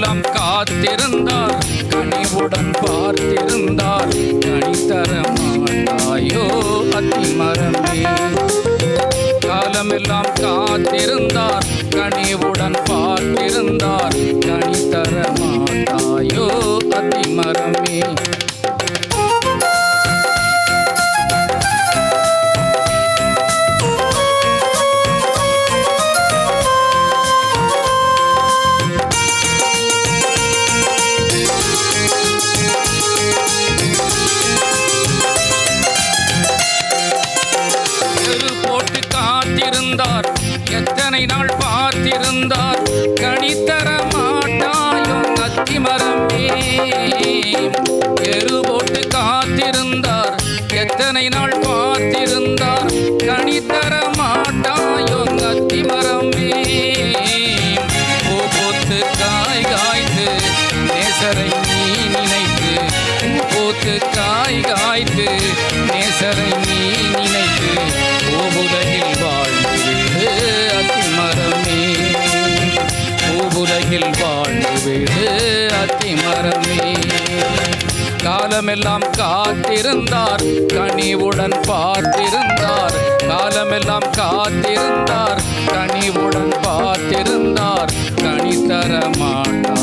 காலமெல்லாம் காத்திருந்தார். கனிவுடன் பார்த்திருந்தார். கனி தர மாட்டாயோ அத்திமரமே. காலமெல்லாம் காத்திருந்தார். கனிவுடன் பார்த்திருந்தார். நாள் பார்த்திருந்தார் கனி தர மாட்டாயோ அத்திமரமே எரு போட்டு காத்திருந்தார். எத்தனை நாள் பார்த்திருந்தார். கணித்தர தர மாட்டாயோ அத்திமரமே பூ பூத்து காய் காய்த்து நேசரை நீ நினைத்து. பூ பூத்து காய் காய்த்து நேசரை நீ நினைத்து. பூவுலகில் காலமெல்லாம் காத்திருந்தார். கனிவுடன் பார்த்திருந்தார். காலமெல்லாம் காத்திருந்தார். கனிவுடன் பார்த்திருந்தார். கனி தர மாட்டார்.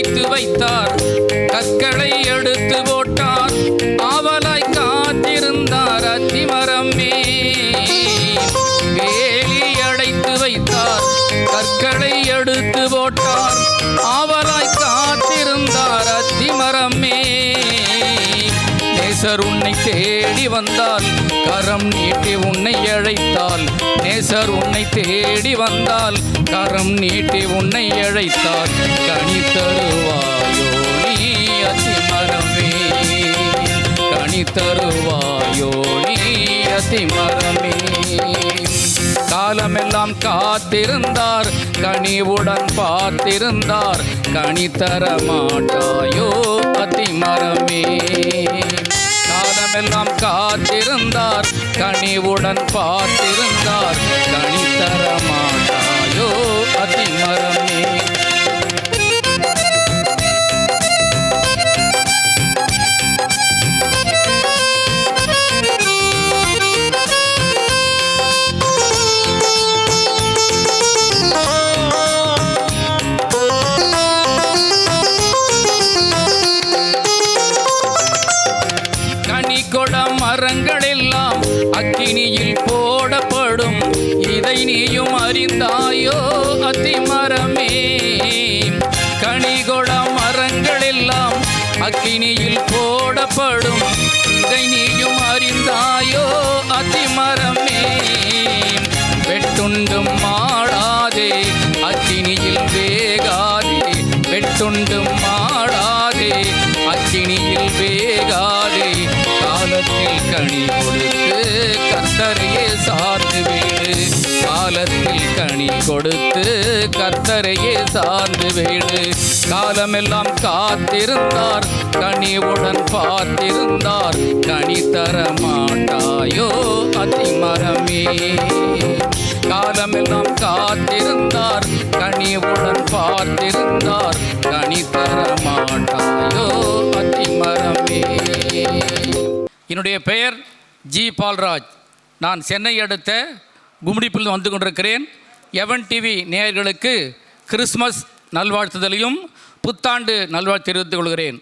அடைத்து வைத்தார். கற்களை எடுத்து போட்டார். ஆவலாய் காத்திருந்தார் அத்திமரமே வேலி அடைத்து வைத்தார். கற்களை எடுத்து போட்டார். ஆவலாய் நேசர் உன்னை தேடி வந்தால் கரம் நீட்டி உன்னை அழைத்தால் நேசர் உன்னை தேடி வந்தால் கரம் நீட்டி உன்னை அழைத்தால் கனி தருவாயோ நீ அத்திமரமே கனி தருவாயோ நீ அத்திமரமே காலமெல்லாம் காத்திருந்தார். கனிவுடன் பார்த்திருந்தார். கனி தர மாட்டாயோ அத்திமரமே காலமெல்லாம் காத்திருந்தார். கனிவுடன் பார்த்திருந்தார். கனி தர மாட்டாயோ அத்திமரமே கனிகொட மரங்கள் எல்லாம் அக்கினியில் போடப்படும். இதை நீயும் அறிந்தாயோ அத்திமரமே? கனிகொட மரங்கள் எல்லாம் அக்கினியில் போடப்படும். இதை நீயும் அறிந்தாயோ அத்திமரமே? வெட்டுண்டும் மாடாதே அக்கினியில் வேகாதே. வெட்டுண்டும் மாடாதே அக்கினியில் வேகாதே. கனி கொடுத்து கர்த்தரையே சார்ந்து வீடு. காலத்தில் கனி கொடுத்து கர்த்தரையே சார்ந்து வீடு. காலமெல்லாம் காத்திருந்தார் கனிவுடன் பார்த்திருந்தார். கனி தர மாட்டாயோ அதிமரமே. காலமெல்லாம் காத்திருந்தார் கனிவுடன் பார்த்திருந்தார். கனி தர என்னுடைய பெயர் ஜி பால்ராஜ். நான் சென்னை அடுத்த கும்டிப்பில் வந்து கொண்டிருக்கிறேன். எவன் டிவி நேயர்களுக்கு கிறிஸ்மஸ் நல்வாழ்த்துதலையும் புத்தாண்டு நல்வாழ்த்து தெரிவித்துக் கொள்கிறேன்.